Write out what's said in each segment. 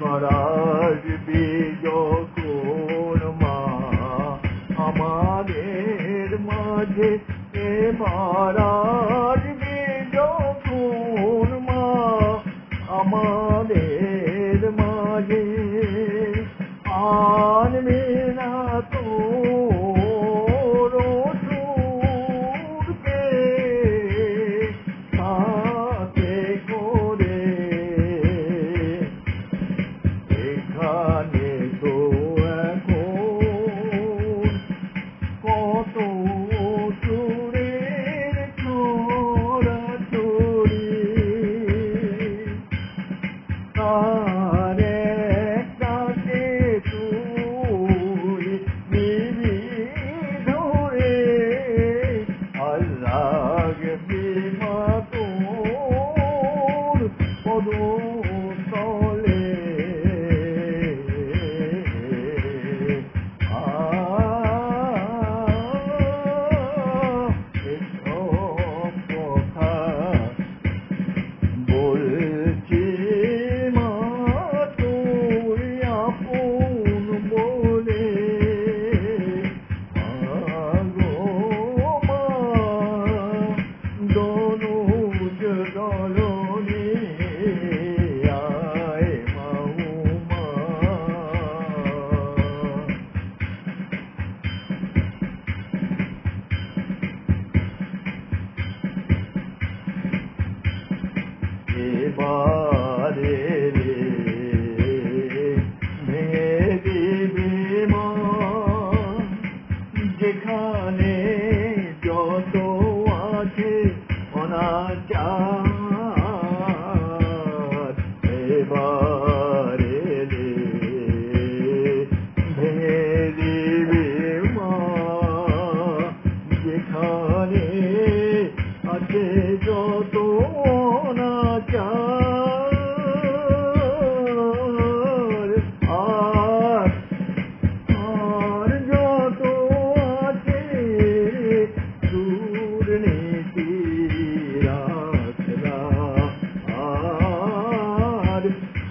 Marajo বিজকুর মা আমাদের মাঝে এ মারা Bye.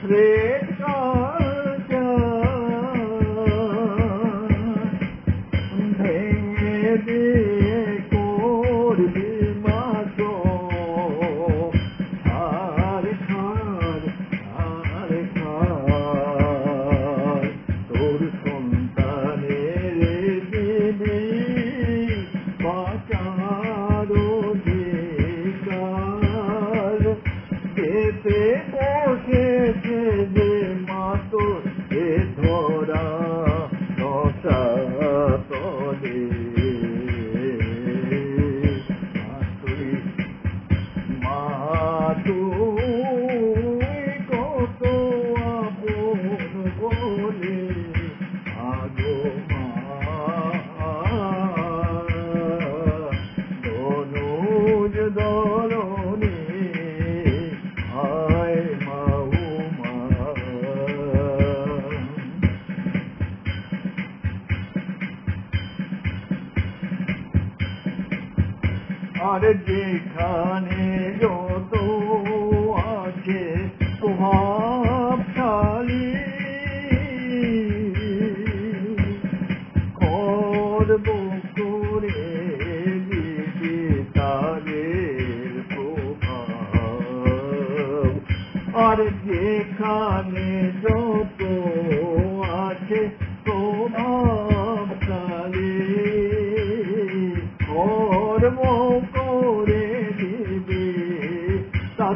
دوسرے তোমার যেখানে যত আছে প্রভাবশালী করব আর যেখানে যত আছে তোমার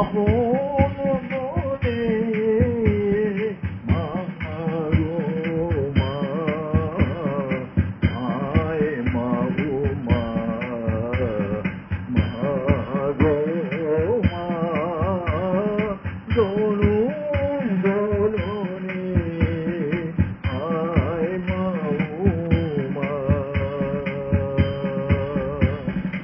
Oh.